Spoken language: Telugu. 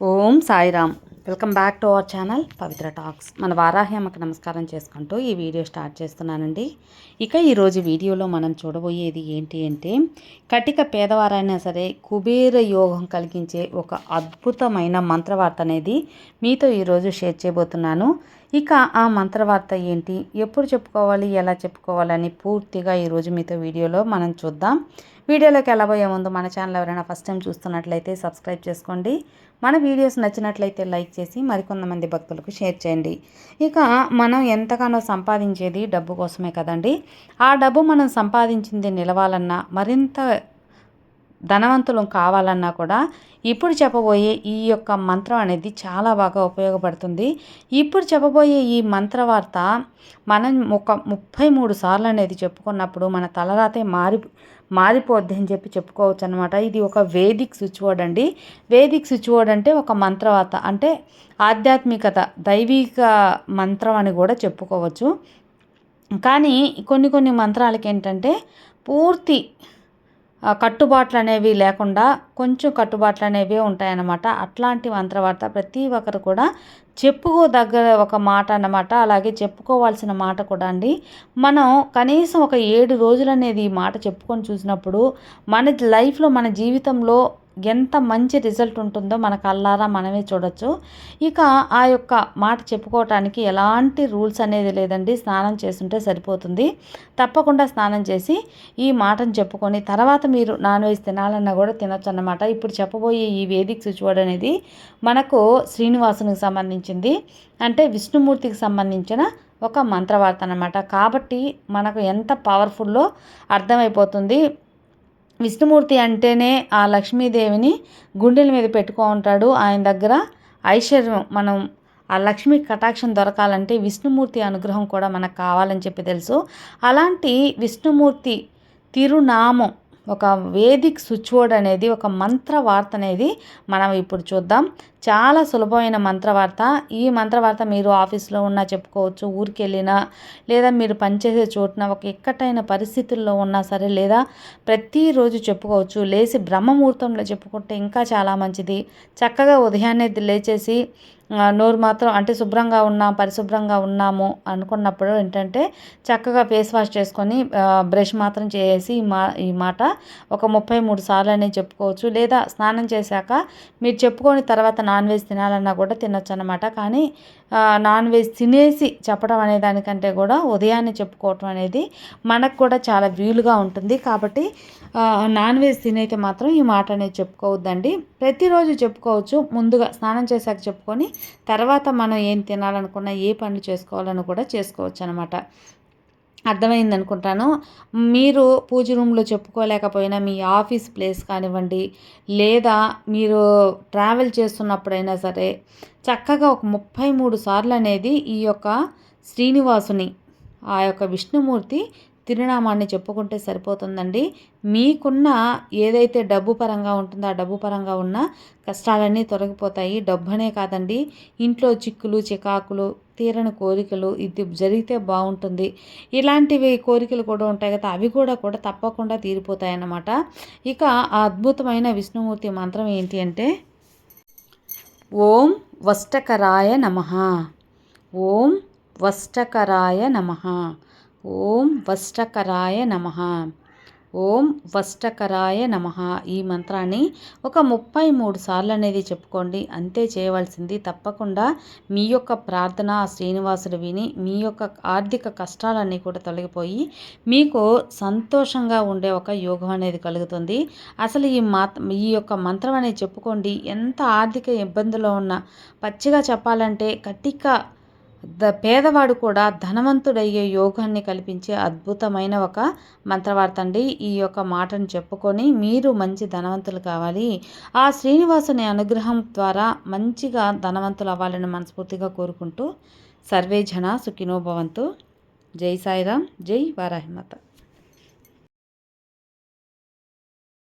Om Sairam. Welcome back to our channel Pavitra talks. మన వారాహ్యమ్మకి నమస్కారం చేసుకుంటూ ఈ వీడియో స్టార్ట్ చేస్తున్నానండి. ఇక ఈరోజు వీడియోలో మనం చూడబోయేది ఏంటి అంటే కటిక పేదవారైనా సరే కుబేర యోగం కలిగించే ఒక అద్భుతమైన మంత్రవార్త అనేది మీతో ఈరోజు షేర్ చేయబోతున్నాను. ఇక ఆ మంత్రవార్త ఏంటి ఎప్పుడు చెప్పుకోవాలి ఎలా చెప్పుకోవాలని పూర్తిగా ఈరోజు మీతో వీడియోలో మనం చూద్దాం. వీడియోలోకి వెళ్ళబోయే ముందు మన ఛానల్ ఎవరైనా ఫస్ట్ టైం చూస్తున్నట్లయితే సబ్స్క్రైబ్ చేసుకోండి. మన వీడియోస్ నచ్చినట్లయితే లైక్ చేసి మరికొంతమంది భక్తులకు షేర్ చేయండి. ఇక మనం ఎంతగానో సంపాదించేది డబ్బు కోసమే కదండి. ఆ డబ్బు మనం సంపాదించింది నిలవాలన్నా మరింత ధనవంతులు కావాలన్నా కూడా ఇప్పుడు చెప్పబోయే ఈ యొక్క మంత్రం అనేది చాలా బాగా ఉపయోగపడుతుంది. ఇప్పుడు చెప్పబోయే ఈ మంత్రవార్త మనం ఒక ముప్పై మూడు సార్లు అనేది చెప్పుకున్నప్పుడు మన తలరాతే మారి మారిపోద్ది అని చెప్పి చెప్పుకోవచ్చు అనమాట ఇది ఒక వేదిక్ స్విచ్ బోర్డ్ అండి. వేదిక్ స్విచ్ బోర్డ్ అంటే ఒక మంత్రవార్త అంటే ఆధ్యాత్మికత దైవిక మంత్రం అని కూడా చెప్పుకోవచ్చు. కానీ కొన్ని కొన్ని మంత్రాలకి ఏంటంటే పూర్తి కట్టుబాట్లు అనేవి లేకుండా కొంచెం కట్టుబాట్లు అనేవి ఉంటాయన్నమాట. అట్లాంటి మంత్రవార్త ప్రతి ఒక్కరు కూడా చెప్పుకోదగ్గ ఒక మాట అన్నమాట. అలాగే చెప్పుకోవాల్సిన మాట కూడా అండి. మనం కనీసం ఒక ఏడు రోజులు అనేది ఈ మాట చెప్పుకొని చూసినప్పుడు మన లైఫ్లో మన జీవితంలో ఎంత మంచి రిజల్ట్ ఉంటుందో మన కళ్ళారా మనమే చూడొచ్చు. ఇక ఆ యొక్క మాట చెప్పుకోవటానికి ఎలాంటి రూల్స్ అనేది లేదండి. స్నానం చేస్తుంటే సరిపోతుంది. తప్పకుండా స్నానం చేసి ఈ మాటను చెప్పుకొని తర్వాత మీరు నాన్ వెజ్ తినాలన్నా కూడా తినొచ్చు అన్నమాట. ఇప్పుడు చెప్పబోయే ఈ వేదిక్ స్విచ్ అనేది మనకు శ్రీనివాసునికి సంబంధించింది. అంటే విష్ణుమూర్తికి సంబంధించిన ఒక మంత్రవార్త అనమాట కాబట్టి మనకు ఎంత పవర్ఫుల్లో అర్థమైపోతుంది. విష్ణుమూర్తి అంటేనే ఆ లక్ష్మీదేవిని గుండెల మీద పెట్టుకో ఉంటాడు ఆయన దగ్గర ఐశ్వర్యం మనం ఆ లక్ష్మీ కటాక్షం దొరకాలంటే విష్ణుమూర్తి అనుగ్రహం కూడా మనకు కావాలని చెప్పి తెలుసు. అలాంటి విష్ణుమూర్తి తిరునామం ఒక వేదిక్ స్విచ్ బోర్డ్ అనేది ఒక మంత్ర వార్త అనేది మనం ఇప్పుడు చూద్దాం. చాలా సులభమైన మంత్రవార్త. ఈ మంత్రవార్త మీరు ఆఫీస్లో ఉన్నా చెప్పుకోవచ్చు ఊరికి వెళ్ళినా లేదా మీరు పనిచేసే చోటున ఒక ఎక్కటైన పరిస్థితుల్లో ఉన్నా సరే లేదా ప్రతిరోజు చెప్పుకోవచ్చు. లేచి బ్రహ్మముహూర్తంలో చెప్పుకుంటే ఇంకా చాలా మంచిది. చక్కగా ఉదయాన్నే లేచేసి నోరు మాత్రం అంటే శుభ్రంగా ఉన్నాం పరిశుభ్రంగా ఉన్నాము అనుకున్నప్పుడు ఏంటంటే చక్కగా ఫేస్ వాష్ చేసుకొని బ్రష్ మాత్రం చేసి ఈ మా ఈ మాట ఒక ముప్పై మూడు సార్లు అనేది చెప్పుకోవచ్చు. లేదా స్నానం చేశాక మీరు చెప్పుకొని తర్వాత నాన్ వెజ్ తినాలన్నా కూడా తినొచ్చు అనమాట కానీ నాన్ వెజ్ తినేసి చెప్పడం అనే దానికంటే కూడా ఉదయాన్నే చెప్పుకోవటం అనేది మనకు కూడా చాలా వీలుగా ఉంటుంది. కాబట్టి నాన్ వెజ్ తినైతే మాత్రం ఈ మాట అనేది చెప్పుకోవద్దండి. ప్రతిరోజు చెప్పుకోవచ్చు. ముందుగా స్నానం చేశాక చెప్పుకొని తర్వాత మనం ఏం తినాలనుకున్నా ఏ పనులు చేసుకోవాలని కూడా చేసుకోవచ్చు అనమాట అర్థమైంది అనుకుంటాను మీరు పూజ రూమ్లో చెప్పుకోలేకపోయినా మీ ఆఫీస్ ప్లేస్ కానివ్వండి లేదా మీరు ట్రావెల్ చేస్తున్నప్పుడైనా సరే చక్కగా ఒక ముప్పై మూడు సార్లు అనేది ఈ యొక్క శ్రీనివాసుని ఆ యొక్క విష్ణుమూర్తి తిరునామాన్ని చెప్పుకుంటే సరిపోతుందండి. మీకున్న ఏదైతే డబ్బు పరంగా ఉంటుందో ఆ డబ్బు పరంగా ఉన్న కష్టాలన్నీ తొలగిపోతాయి. డబ్బనే కాదండి ఇంట్లో చిక్కులు చికాకులు తీరని కోరికలు ఇది జరిగితే బాగుంటుంది. ఇలాంటివి కోరికలు కూడా ఉంటాయి కదా అవి కూడా కూడా తప్పకుండా తీరిపోతాయి అన్నమాట ఇక ఆ అద్భుతమైన విష్ణుమూర్తి మంత్రం ఏంటి అంటే ఓం వష్టకరాయ నమ. ఓం వష్టకరాయ నమ. ఓం వష్టకరాయ నమ. ఓం వష్టకరాయ నమ. ఈ మంత్రాన్ని ఒక ముప్పై మూడు సార్లు అనేది చెప్పుకోండి. అంతే చేయవలసింది. తప్పకుండా మీ యొక్క ప్రార్థన శ్రీనివాసుడు విని మీ యొక్క ఆర్థిక కష్టాలన్నీ కూడా తొలగిపోయి మీకు సంతోషంగా ఉండే ఒక యోగం అనేది కలుగుతుంది. అసలు ఈ మాత్ ఈ యొక్క మంత్రం అనేది చెప్పుకోండి. ఎంత ఆర్థిక ఇబ్బందులో ఉన్నా పచ్చిగా చెప్పాలంటే కటిక ద పేదవాడు కూడా ధనవంతుడయ్యే యోగాన్ని కల్పించే అద్భుతమైన ఒక మంత్రవార్త అండి. ఈ యొక్క మాటను చెప్పుకొని మీరు మంచి ధనవంతులు కావాలి. ఆ శ్రీనివాసుని అనుగ్రహం ద్వారా మంచిగా ధనవంతులు అవ్వాలని మనస్ఫూర్తిగా కోరుకుంటూ సర్వే జన సుఖినోభవంతు జై సాయిరామ్ జై వారాహిమత.